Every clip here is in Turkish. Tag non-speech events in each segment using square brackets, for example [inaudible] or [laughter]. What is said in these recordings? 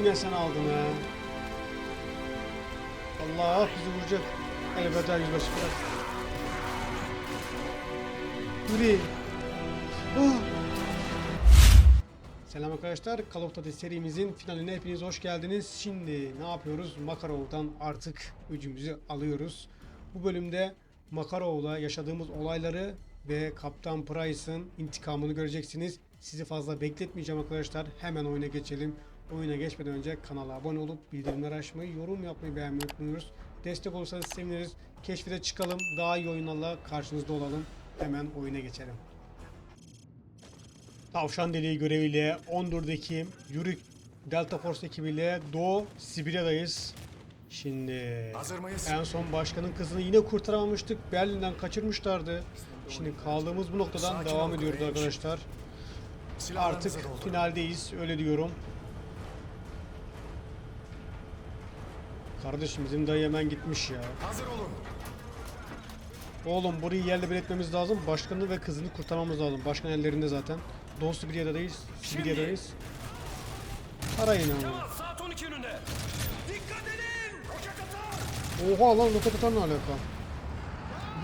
Yine sen aldın ha. Allah bizi vuracak. Elveda yüzbaşı bırak. Yürü. Ah. Selam arkadaşlar. Call of Duty serimizin finaline hepiniz hoş geldiniz. Şimdi ne yapıyoruz? Makarov'dan artık öcümüzü alıyoruz. Bu bölümde Makarov'la yaşadığımız olayları ve Kaptan Price'ın intikamını göreceksiniz. Sizi fazla bekletmeyeceğim arkadaşlar. Hemen oyuna geçelim. Oyuna geçmeden önce kanala abone olup bildirimleri açmayı, yorum yapmayı beğenmeyi unutmuyoruz. Destek olursanız seviniriz. Keşfete çıkalım. Daha iyi oyunlarla karşınızda olalım. Hemen oyuna geçelim. Tavşan Deliği göreviyle 14 Ekim Yürük Delta Force ekibiyle Doğu Sibirya'dayız. Şimdi Hazır mıyız? en son başkanın kızını yine kurtaramamıştık. Berlin'den kaçırmışlardı. Şimdi kaldığımız bu noktadan Sakin devam ediyoruz arkadaşlar. Artık finaldeyiz öyle diyorum. Kardeşim bizim dayı hemen gitmiş ya. Hazır olun. Oğlum burayı yerle bir etmemiz lazım. Başkanı ve kızını kurtarmamız lazım. Başkan ellerinde zaten. Doğu Sibirya'dayız. Sibirya'dayız. Arayın ama. Tamam saat 12 yönünde. Dikkat edin. Roket atar. Oha lan roket atar ne alaka?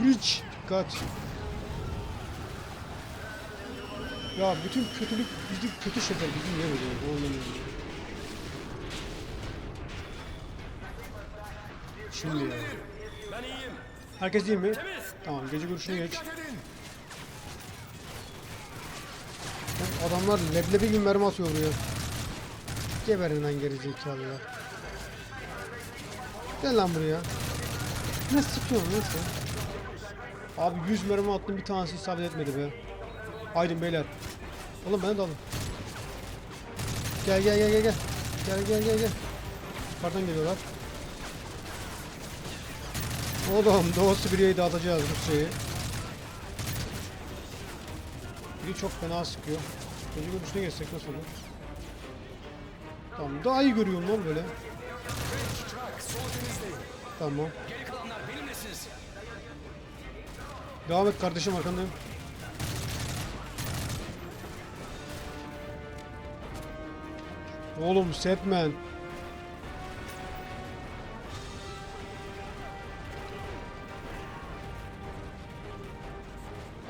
Bridge. Dikkat. Ya bütün kötülük bizim kötü şeyler bizim ne böyle? Anlamıyorum. Şimdi ya. Ben iyiyim. Herkes iyi mi? Temiz. Tamam gece görüşüne geç. Lan Adamlar leblebi gibi mermi atıyor buraya. Geberin lan geri zekalılar. Gel lan buraya. Ne sıkıyorsun sen? Abi 100 mermi attım bir tanesi isabet etmedi be. Haydi beyler. Oğlum beni de alın. Gel gel gel gel gel. Gel gel gel gel. Yukarıdan geliyorlar. Oğlum Doğu Sibirya'yı dağıtacağız Rusya'yı. Biri çok fena sıkıyor. Gece görüşüne geçsek nasıl olur? Tamam daha iyi görüyorum lan böyle. Tamam. Devam et kardeşim arkandayım. Oğlum Setman.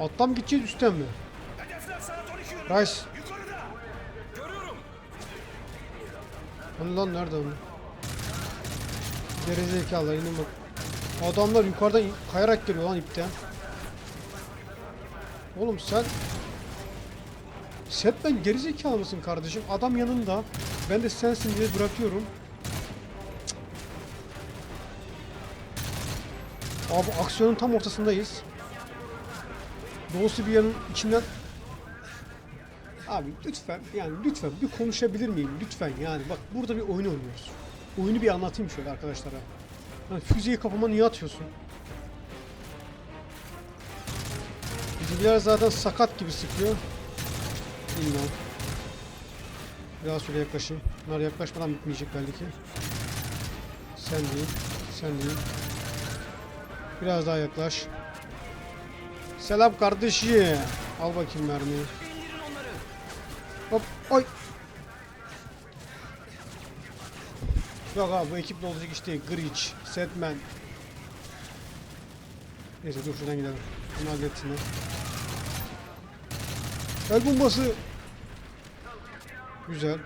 Alttan gideceğiz üstten mi? Hedefler saat 12 yönünde. Rice. Hani lan nerede onu? Gerizekalılar inin bak. Adamlar yukarıdan kayarak geliyor lan ipten. Oğlum sen... Sen ben gerizekalı mısın kardeşim? Adam yanında. Ben de sensin diye bırakıyorum. Cık. Abi aksiyonun tam ortasındayız. Doğu Sibirya'nın içinden Abi lütfen yani lütfen bir konuşabilir miyim lütfen yani bak burada bir oyun oynuyoruz. Oyunu bir anlatayım şöyle arkadaşlara. Hani füzeyi kafama niye atıyorsun? Bizimkiler zaten sakat gibi sıkıyor. Bilmem. Biraz şöyle yaklaşayım. Bunlar yaklaşmadan bitmeyecek belli ki. Sen değil. Sen değil. Biraz daha yaklaş. Selam kardeşim. Al bakayım mermiyi. Hop oy. Yok abi bu ekiple olacak iş değil. Griç, Setman. Neyse dur şuradan gidelim. Bunu halletsinler. El bombası. Güzel.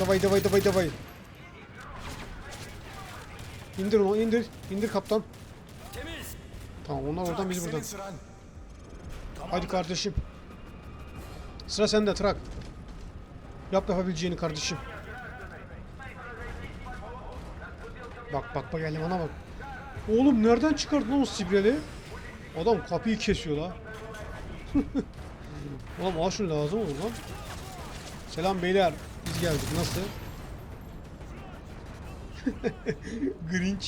Davay davay davay davay. İndir onu indir. İndir kaptan. Temiz. Tamam onlar oradan biz buradan. sıran. Hadi kardeşim. Sıra sende Trak. Yap yapabileceğini kardeşim. Bak bak bak elemana bak. Oğlum nereden çıkardın o Sibreli? Adam kapıyı kesiyor la. [laughs] Oğlum al şunu lazım olur lan. Selam beyler. Biz geldik. Nasıl? [laughs] Grinch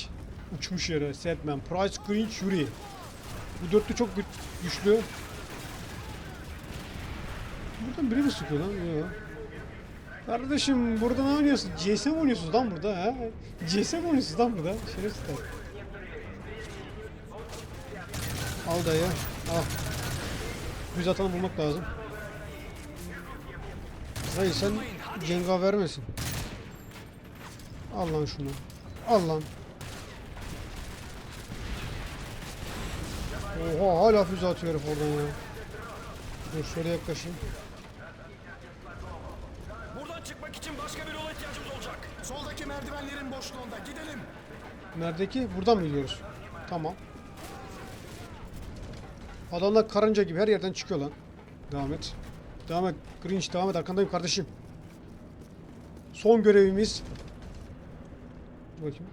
uçmuş yere. Setman. Price Grinch Yuri. Bu dörtlü çok gü- güçlü. Buradan biri mi sıkıyor lan? Yok. Kardeşim burada ne oynuyorsun? CS mi oynuyorsunuz lan burada ha? CS mi oynuyorsunuz lan burada? Şerefsizler. Al dayı. Al. Düz atanı bulmak lazım. Hayır sen cengaver misin? Al lan şunu. Al lan. Oha hala füze atıyor herif oradan ya. Dur şöyle yaklaşayım. Buradan çıkmak için başka bir yola ihtiyacımız olacak. Soldaki merdivenlerin boşluğunda. Gidelim. Neredeki? Buradan mı gidiyoruz? Tamam. Adamlar karınca gibi her yerden çıkıyor lan. Devam et. Devam et. Grinch devam et. Arkandayım kardeşim. Son görevimiz. Bakayım.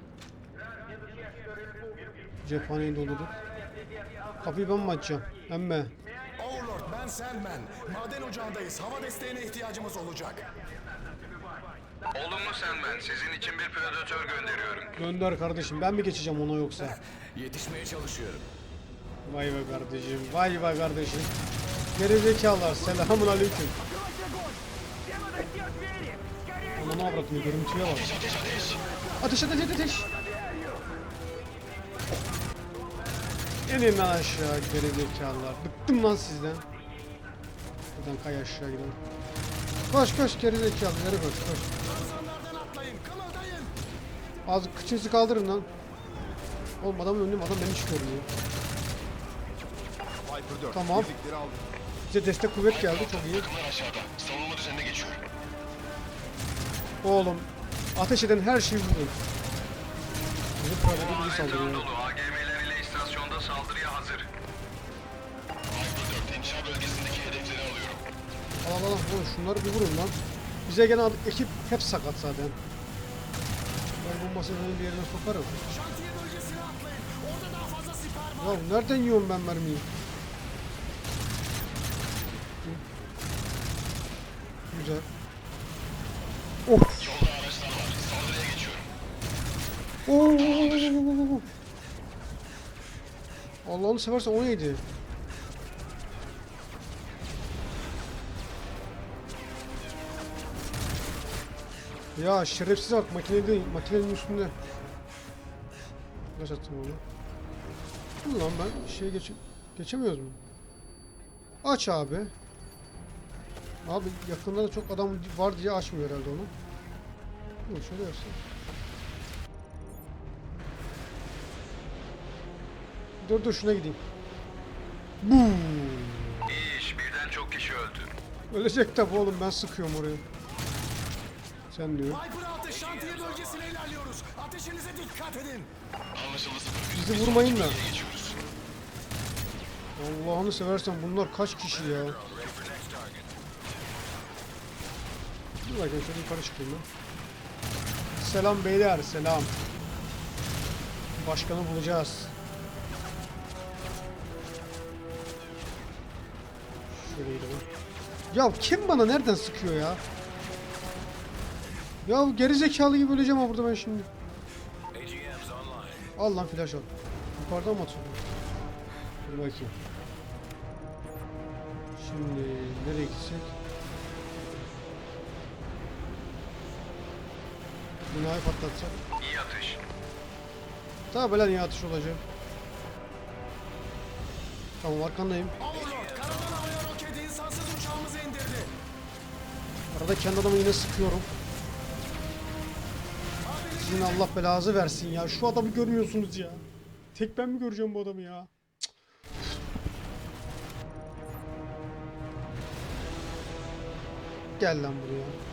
Cephaneyi doldurduk. Kapıyı ben mi açacağım? Emme. Overlord ben Selman. Maden ocağındayız. Hava desteğine ihtiyacımız olacak. Olumlu Sandman, sizin için bir predatör gönderiyorum. Gönder kardeşim. Ben mi geçeceğim ona yoksa? Yetişmeye çalışıyorum. Vay be kardeşim. Vay be kardeşim. Gerizekalılar. Selamun aleyküm. Ananı avradım görüntüye bak. Ateş ateş ateş ateş. İnin lan aşağı gerizekalılar. Bıktım lan sizden. Buradan kay aşağı gidelim. Koş koş gerizekalı. Nereye koş koş. Az kıçınızı kaldırın lan. Oğlum adamın önüne adam beni çıkıyor ya. Viper 4. Tamam. Bize destek kuvvet geldi çok iyi. Takımlar aşağıda. Savunma düzenine geçiyorum. Oğlum ateş eden her şeyi vurun. Bizim problemi bizi saldırıyor. dolu AGM'ler ile istasyonda saldırıya hazır. Viper 4, inşa bölgesindeki hedefleri alıyorum. Al al al şunları bir vurun lan. Bize gelen ekip hep sakat zaten. Ben bombasını bir yerine sokarım. Şantiye bölgesine atlayın. Orada daha fazla siper var. Ya nereden yiyorum ben mermiyi? Güzel. Of. Oo. Allah'ını seversen o neydi? Ya şerefsiz bak makine değil, makinenin üstünde. Kaç attım onu? Dur lan ben şeye geç geçemiyoruz mu? Aç abi. Abi yakında da çok adam var diye açmıyor herhalde onu. Dur şöyle yapsın. Dur dur şuna gideyim. Boom. İyi iş, birden çok kişi öldü. Ölecek tabi oğlum ben sıkıyorum oraya. Sen diyor. Viper altı şantiye bölgesine ilerliyoruz. Ateşinize dikkat edin. Anlaşıldı 01. Bizi vurmayın da. Allah'ını seversen bunlar kaç kişi ya? Dur şöyle yukarı çıkayım ben. Selam beyler selam. Başkanı bulacağız. Şöyle gidelim. Ya kim bana nereden sıkıyor ya? Ya geri zekalı gibi öleceğim ha burada ben şimdi. Al lan flash al. Yukarıdan mı atıyor? Dur bakayım. Şimdi nereye gitsek? Binayı patlatsak. İyi atış. Tabi lan iyi atış olacak. Tamam arkandayım. Overlord karadan havaya roket insansız uçağımızı indirdi. Arada kendi adamı yine sıkıyorum. Sizin Allah belanızı versin ya. Şu adamı görmüyorsunuz ya. Tek ben mi göreceğim bu adamı ya? Gel lan buraya.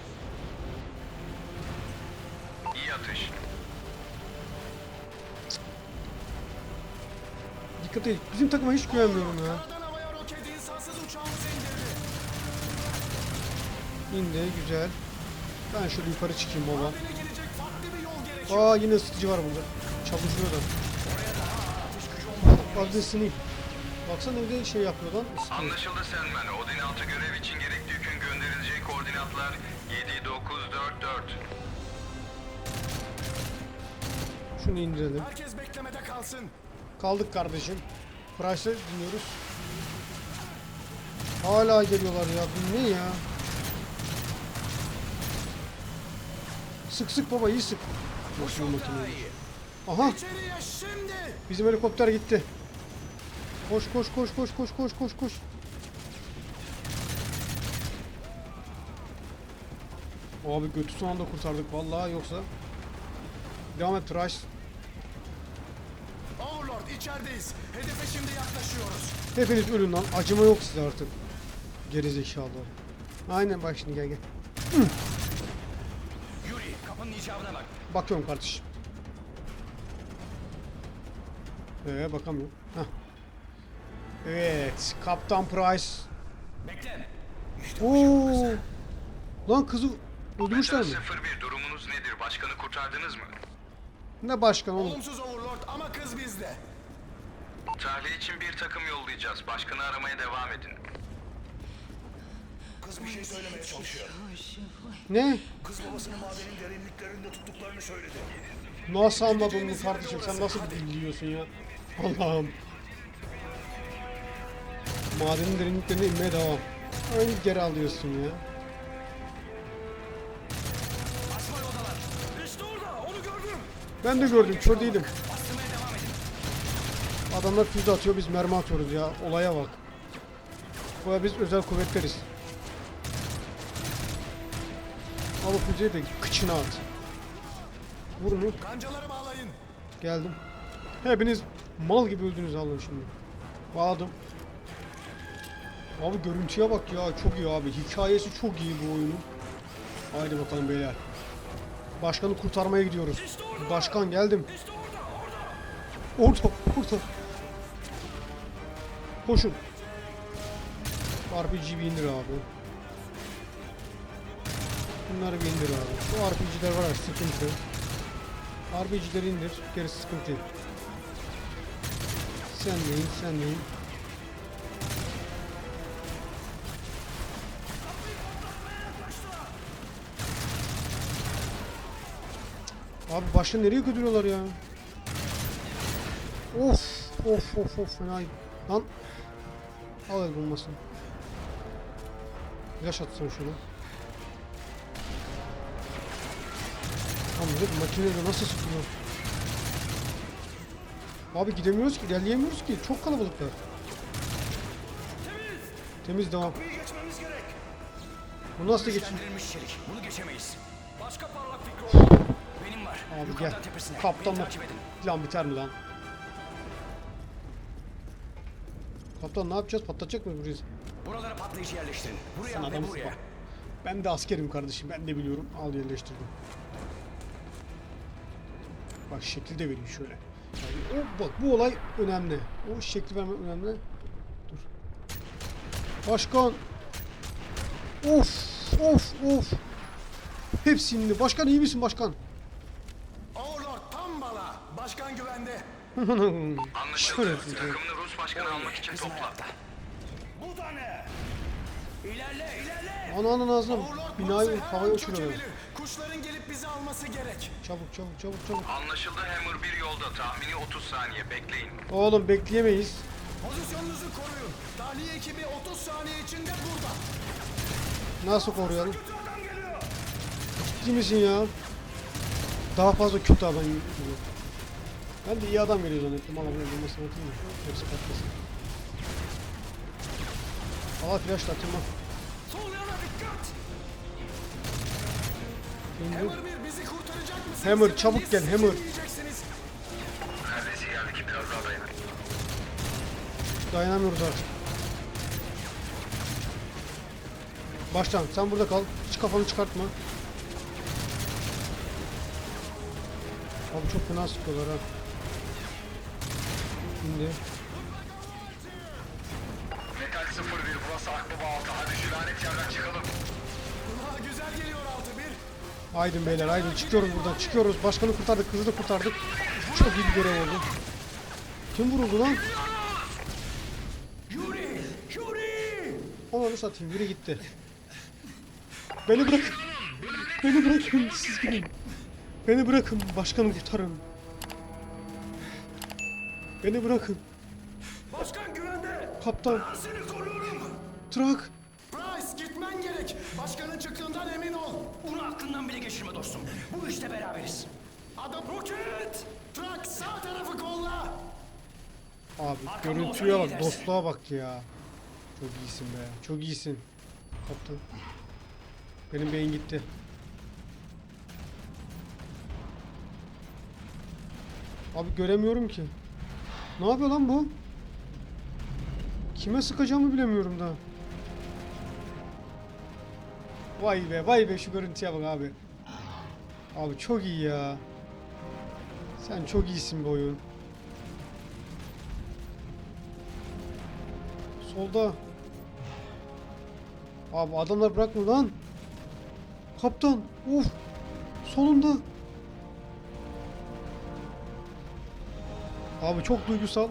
Et. Bizim takıma hiç güvenmiyorum ya. İndi güzel. Ben şöyle yukarı çıkayım baba. Aa yine ısıtıcı var burada. Çalışıyor da. Adresini. Baksana bir de şey yapıyor lan. ısıtıyor. Anlaşıldı Sandman. Odin 6 görev için gerekli yükün gönderileceği koordinatlar 7944. Şunu indirelim. Herkes beklemede kalsın. Kaldık kardeşim. Price'ı dinliyoruz. Hala geliyorlar ya. Bu ne ya? Sık sık baba iyi sık. Nasıl? Aha bizim helikopter gitti. Koş koş koş koş koş koş koş koş. Abi götü son anda kurtardık vallahi yoksa. Devam et Trash. İçerideyiz. Hedefe şimdi yaklaşıyoruz. Hepiniz ölün lan. Acıma yok size artık. Gerizekalılar. Aynen bak şimdi gel gel. Yuri kapının icabına bak. Bakıyorum kardeşim. Ee bakamıyorum. Heh. Evet. Kaptan Price. Bekle. Oo. Lan kızı öldürmüşler mi? 01 durumunuz nedir? Başkanı kurtardınız mı? Ne başkan oğlum? Olumsuz Overlord ama kız bizde. Tahliye için bir takım yollayacağız. Başkanı aramaya devam edin. Kız bir şey söylemeye çalışıyor. Ne? Kız babasını madenin derinliklerinde tuttuklarını söyledi. Nasıl anladın bunu kardeşim? Sen nasıl bir dil diyorsun ya? Allah'ım. Madenin derinliklerine inmeye devam. Aynı geri alıyorsun ya. Ben de gördüm, kör değilim. Adamlar füze atıyor, biz mermi atıyoruz ya. Olaya bak. Baya biz özel kuvvetleriz. Al o füzeyi de kıçına at. Vur onu. Kancaları bağlayın. Geldim. Hepiniz mal gibi öldünüz alın şimdi. Bağladım. Abi görüntüye bak ya çok iyi abi. Hikayesi çok iyi bu oyunun. Haydi bakalım beyler. Başkanı kurtarmaya gidiyoruz. Başkan geldim. İşte orada orada. Orada, orada. Koşun. RPG bir indir abi. Bunları bir indir abi. Bu RPG'ler var ya sıkıntı. RPG'leri indir. Gerisi sıkıntı. Sen deyin, sen deyin. Abi başka nereye götürüyorlar ya? Of of of of fena. Lan. Al el bulmasın. Flash atsana şunu. Lan bu makineyle nasıl sıkıyor? Abi gidemiyoruz ki, ilerleyemiyoruz ki. Çok kalabalıklar. Temiz devam. Geçmemiz gerek. Bu nasıl geçin? Çelik. Bunu geçemeyiz. Başka parlak fikri olur. Benim var. Abi Yukarıdan gel. tepesine. Beni Kaptanla takip edin. plan biter mi lan? Kaptan ne yapacağız? Patlatacak mıyız burayı? Buralara patlayıcı yerleştirin. Buraya Sen buraya. bak. Ben de askerim kardeşim. Ben de biliyorum. Al yerleştirdim. Bak şekil de vereyim şöyle. Yani o, bak bu olay önemli. O şekli vermek önemli. Dur. Başkan. Of of of. Hepsi indi. Başkan iyi misin başkan? Overlord tam bala. Başkan güvende. Anlaşıldı. Takımını Rus başkanı almak için topla. Bu da ne? İlerle ilerle. Ananın ağzına Overlord binayı havaya çökebilir. Kuşların gelip bizi alması gerek. Çabuk çabuk çabuk çabuk. Anlaşıldı Hammer 1 yolda. Tahmini 30 saniye. Bekleyin. Oğlum bekleyemeyiz. Pozisyonunuzu koruyun. Tahliye ekibi 30 saniye içinde burada. Nasıl koruyalım? Kötü adam geliyor. Ciddi misin ya? Daha fazla kötü adam geliyor. Ben de iyi adam geliyor zannettim. Allah bunu bulmasını atayım mı? Hepsi patlasın. Allah flash da atayım bak. Sol yana dikkat. İndir. Hammer 1 bizi kurtaracak mısınız? Hammer, çabuk gel, Hammer. Neredeyse geldik. Biraz daha dayanın. Dayanamıyoruz artık. Baştan sen burada kal. Hiç kafanı çıkartma. Abi çok fena sıkıyorlar ha. Şimdi Metal 01 burası Akbaba altı. Hadi şu lanet yerden çıkalım. Aa, güzel geliyor 6-1. Haydi beyler haydi çıkıyoruz buradan çıkıyoruz. Başkanı kurtardık kızı da kurtardık. Çok iyi bir görev oldu. Kim vuruldu lan? Yuri. Yuri. Onu satayım yürü gitti. Beni bırakın. Beni bırakın siz gidin. Beni bırakın başkanı kurtarın. Beni bırakın. Başkan güvende. Kaptan. Ben seni koruyorum. Trak. Price gitmen gerek. Başkanın çıktığından emin ol. Bunu aklından bile geçirme dostum. Bu işte beraberiz. Adam roket. Trak sağ tarafı kolla. Abi Arkamda görüntüye bak, dostluğa bak ya. Çok iyisin be. Çok iyisin. Kaptan. Benim beyin gitti. Abi göremiyorum ki. Ne yapıyor lan bu? Kime sıkacağımı bilemiyorum da. Vay be vay be şu görüntüye bak abi. Abi çok iyi ya. Sen çok iyisin bu oyun. Solda. Abi adamlar bırakma lan. Kaptan. Uf. Sonunda. Abi çok duygusal.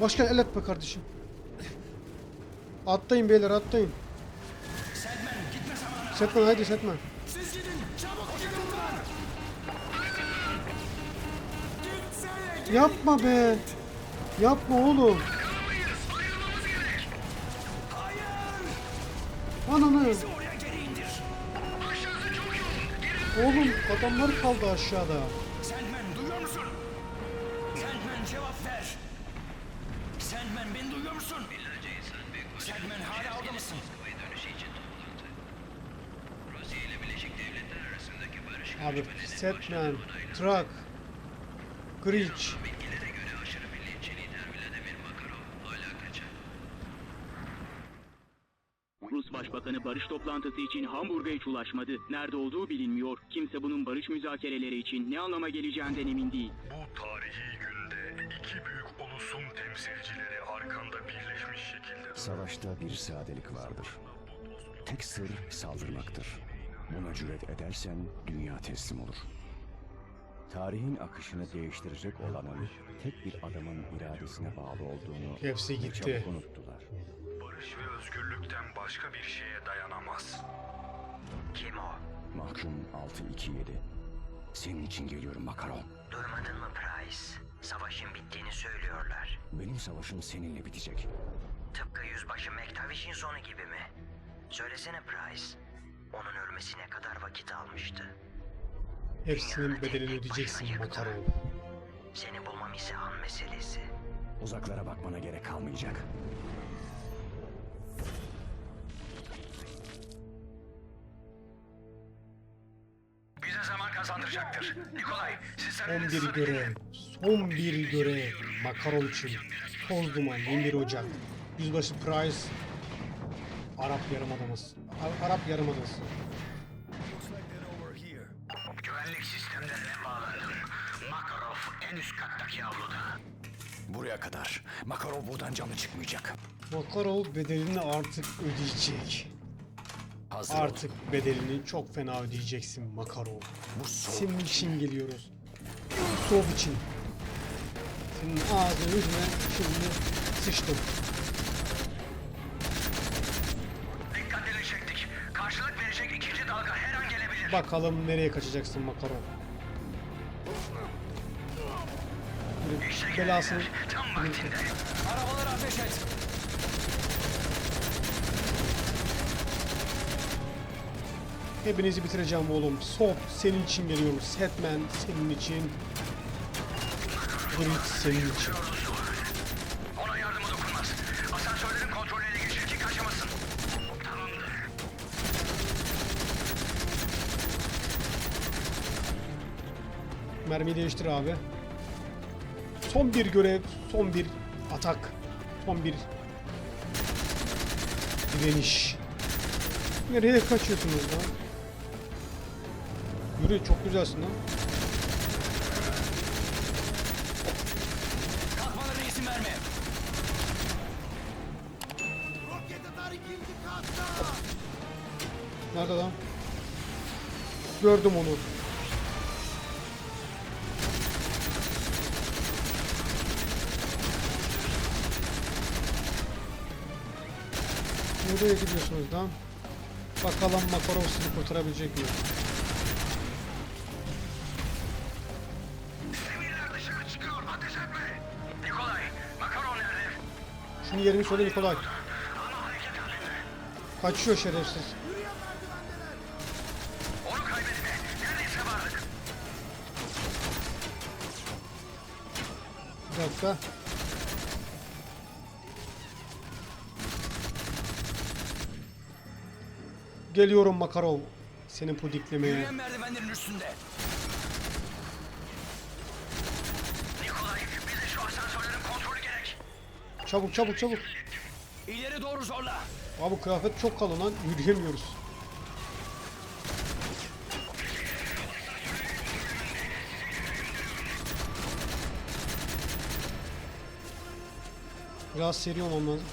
Başkan el be kardeşim. Atlayın beyler atlayın. Sedmen gitme zamanı. Setman haydi Setman. Siz gidin çabuk gidin lan. Gitsene git. Yapma be. Yapma oğlum. Hayır. Ananı. Oğlum adamlar kaldı aşağıda. Sandman duyuyor musun? Sandman cevap ver. Sandman beni duyuyor musun? Sandman hala orada mısın? Abi Setman, Truck, Griç. Rus Başbakanı barış toplantısı için Hamburg'a hiç ulaşmadı. Nerede olduğu bilinmiyor. Kimse bunun barış müzakereleri için ne anlama geleceğinden emin değil. Bu tarihi günde iki büyük ulusun temsilcileri arkanda birleşmiş şekilde Savaşta bir sadelik vardır. Tek sır saldırmaktır. Buna cüret edersen dünya teslim olur. Tarihin akışını değiştirecek olanın tek bir adamın iradesine bağlı olduğunu Hepsi gitti. çabuk unuttular. Barış ve özgürlükten başka bir şeye dayanamaz. Kim o? Mahkum 627. Senin için geliyorum Makaron. Duymadın mı Price? Savaşın bittiğini söylüyorlar. Benim savaşım seninle bitecek. Tıpkı yüzbaşı McTavish'in sonu gibi mi? Söylesene Price. Onun ölmesi ne kadar vakit almıştı? Hepsinin bedelini ödeyeceksin Makaron. Seni bulmam ise an meselesi. Uzaklara bakmana gerek kalmayacak. Kazandıracaktır. Nikolay, Son bir görev. Son bir görev. Makaron için. Toz duman 21 Ocak. Yüzbaşı Price. Arap Yarımadası. Ar- Arap Yarımadası. Güvenlik sistemlerine bağlandım. Makarov en üst kattaki avluda. Buraya kadar. Makarov buradan canı çıkmayacak. Makarov bedelini artık ödeyecek. Hazır ol. Artık bedelini çok fena ödeyeceksin Makarov. Bu soğuk Senin için geliyoruz. Soğuk için. Senin ağzını yüzüne şimdi sıçtım. Dikkatleri çektik. Karşılık verecek ikinci dalga her an gelebilir. Bakalım nereye kaçacaksın Makarov. Yürü, belasını Tam vaktinde. Arabaları ateş et. Hepinizi bitireceğim oğlum. Sop senin için geliyorum. Setman senin için. Grit senin için. Ona yardımı dokunmaz. Asansörlerin kontrolü ele geçir ki kaçamasın. Tamamdır. Mermiyi değiştir abi. Son bir görev, son bir atak, son bir direniş. Nereye kaçıyorsunuz lan? Yürü çok güzelsin lan. Kalkmalarına izin verme. Nerede lan? Gördüm onu. Nereye gidiyorsunuz lan? Bakalım Makarov sizi kurtarabilecek mi? Söyle Nikolay. Ama hareket halinde. Kaçıyor şerefsiz. Bir dakika. Geliyorum Makarov. senin pudiklemeye. Yürüyen merdivenlerin üstünde. Nikolay, bize şu asansörlerin kontrolü gerek. Çabuk çabuk çabuk. İleri doğru zorla. Abi kıyafet çok kalın lan. Yürüyemiyoruz. Biraz seri olmam lazım.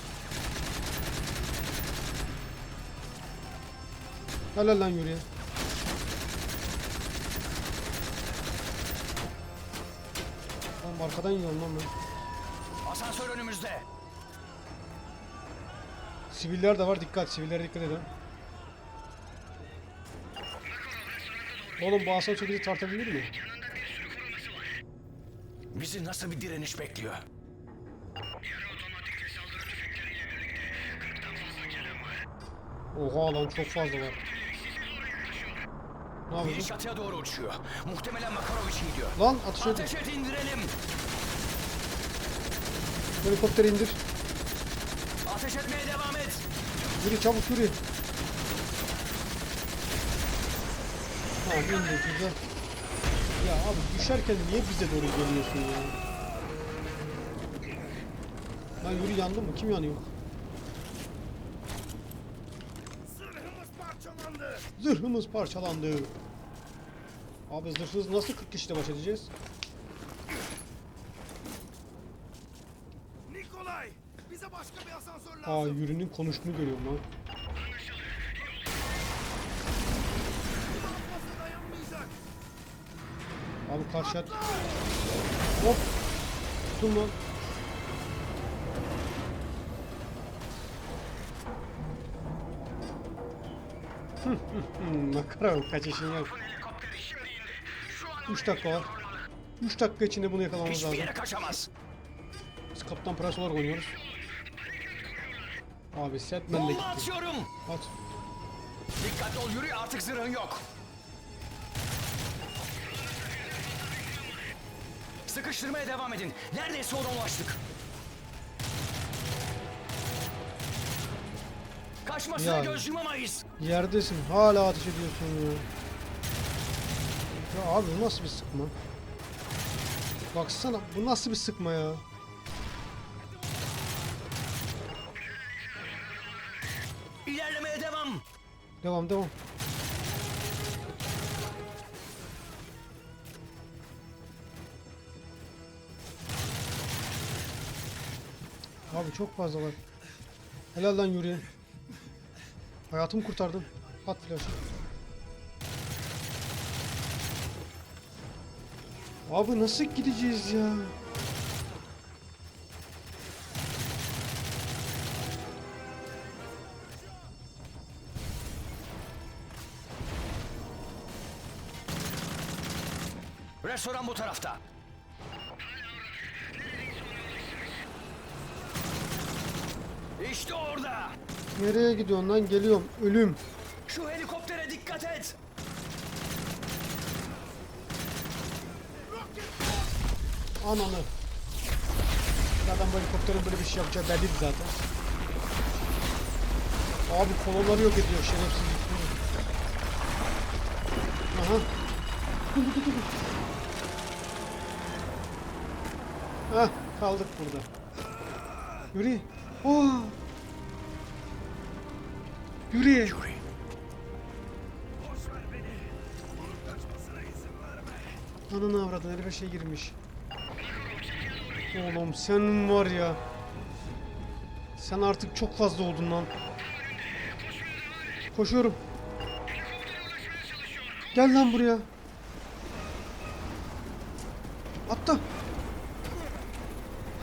Helal lan yürüye. Oğlum arkadan yiyorum lan ben. Önümüzde. Siviller de var dikkat sivillere dikkat edin. Oğlum bu asansör bizi tartabilir mi? Bizi nasıl bir direniş bekliyor? Oha lan çok fazla var. Ne Biri yapıyorsun? çatıya doğru uçuyor. Muhtemelen Makarov için gidiyor. Lan atış edin. Ateş et indirelim. Helikopteri indir. Ateş etmeye devam et. Yürü çabuk yürü. Ha indi güzel. Ya abi düşerken niye bize doğru geliyorsun ya? Lan yürü yandın mı? Kim yanıyor? Zırhımız parçalandı. Abi zırhsız nasıl 40 kişiyle baş edeceğiz? Nikolay, bize başka bir asansör lazım. Aa yürünün konuştuğunu görüyorum lan. Abi karşı at. Hop. Tutun lan. [laughs] Makara kaçışın yok. 3 dakika var. 3 dakika içinde bunu yakalamamız Hiçbir lazım. yere kaçamaz. Biz Kaptan Price olarak oynuyoruz. Abi Setman de gitti. atıyorum. At. Dikkatli ol yürü artık zırhın yok. Sıkıştırmaya devam edin. Neredeyse ona ulaştık. Kaçmasına Ya. göz yumamayız. Yerdesin. Hala ateş ediyorsun ya. Ya abi bu nasıl bir sıkma? Baksana bu nasıl bir sıkma ya? Devam devam. Abi çok fazla var. Helal lan yürüyen. Hayatımı kurtardın. At flaşı. Abi nasıl gideceğiz ya? Restoran bu tarafta. İşte orada. Nereye gidiyorsun lan? Geliyorum. Ölüm. Şu helikoptere dikkat et. Ananı. Zaten bu helikopterin böyle bir şey yapacağı belliydi zaten. Abi kolonları yok ediyor şerefsiz. Aha. Dur dur dur. dur. Hah kaldık burada. Yürü. Oo. Yuri. Ananı avradın herife şey girmiş. Oğlum sen var ya. Sen artık çok fazla oldun lan. Koşuyorum. Gel lan buraya. Atla.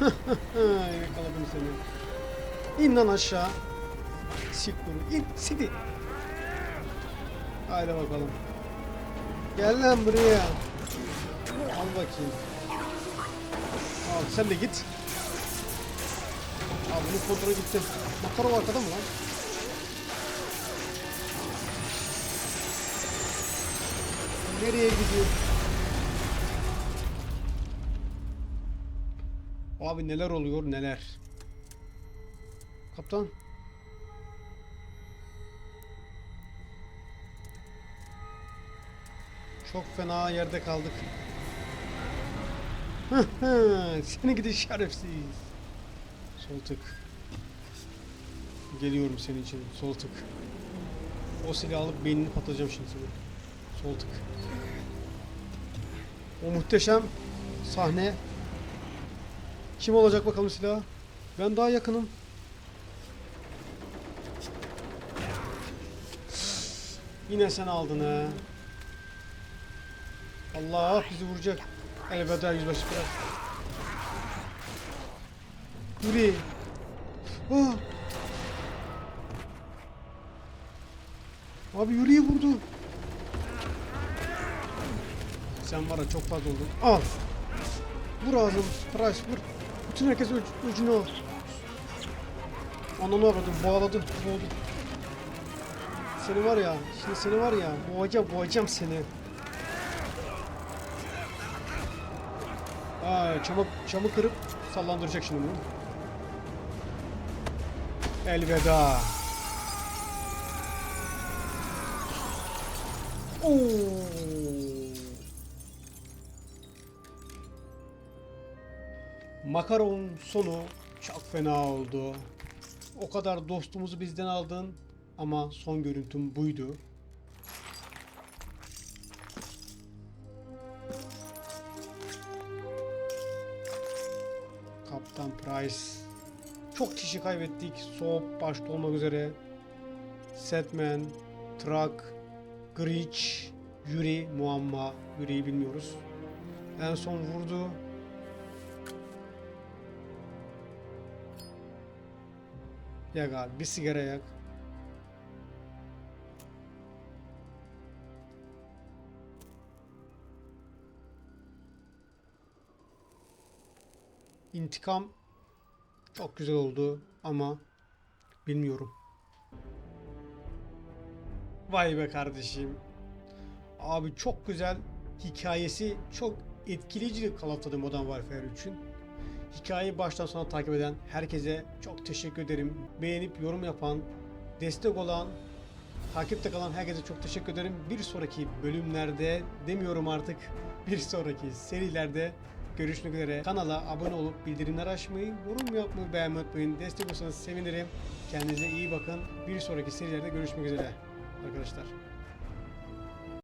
[laughs] Yakaladım seni. İn lan aşağı. Sik bunu. İn. Sidi. Haydi bakalım. Gel lan buraya. Al bakayım. Al sen de git. Al bunun kontrolü gitti. Makarov arkada mı lan? Nereye gidiyor? Abi neler oluyor neler. Kaptan. Çok fena yerde kaldık. [laughs] Seni gidi şerefsiz. Sol tık. Geliyorum senin için. Sol tık. O silahı alıp beynini patlatacağım şimdi seni. Sol tık. O muhteşem sahne. Kim olacak bakalım silah? Ben daha yakınım. Yine sen aldın ha. Allah bizi vuracak. Elveda yüzbaşı bırak. Yürü. Ah. Abi Yuri'yi vurdu. Sen var ya çok fazla oldun. Al. Vur ağzım. Price vur. Bütün herkes öcünü al. Ananı aradım. Bağladı. Boğdu. Seni var ya. Şimdi seni var ya. Boğacağım. Boğacağım seni. Aa, çamı, çamı kırıp sallandıracak şimdi bunu. Elveda. Oo. Makaron'un sonu çok fena oldu. O kadar dostumuzu bizden aldın ama son görüntüm buydu. Kaptan Price. Çok kişi kaybettik. Soap başta olmak üzere. Setman, Truck, Griech, Yuri, Muamma. Yuri'yi bilmiyoruz. En son vurdu. Yak abi bir sigara yak. İntikam çok güzel oldu ama bilmiyorum. Vay be kardeşim. Abi çok güzel hikayesi çok etkileyici of Duty Modern Warfare 3'ün. Hikayeyi baştan sona takip eden herkese çok teşekkür ederim. Beğenip yorum yapan, destek olan, takipte kalan herkese çok teşekkür ederim. Bir sonraki bölümlerde demiyorum artık [laughs] bir sonraki serilerde görüşmek üzere. Kanala abone olup bildirimleri açmayı, yorum yapmayı, beğenmeyi unutmayın. Destek olsanız sevinirim. Kendinize iyi bakın. Bir sonraki serilerde görüşmek üzere arkadaşlar.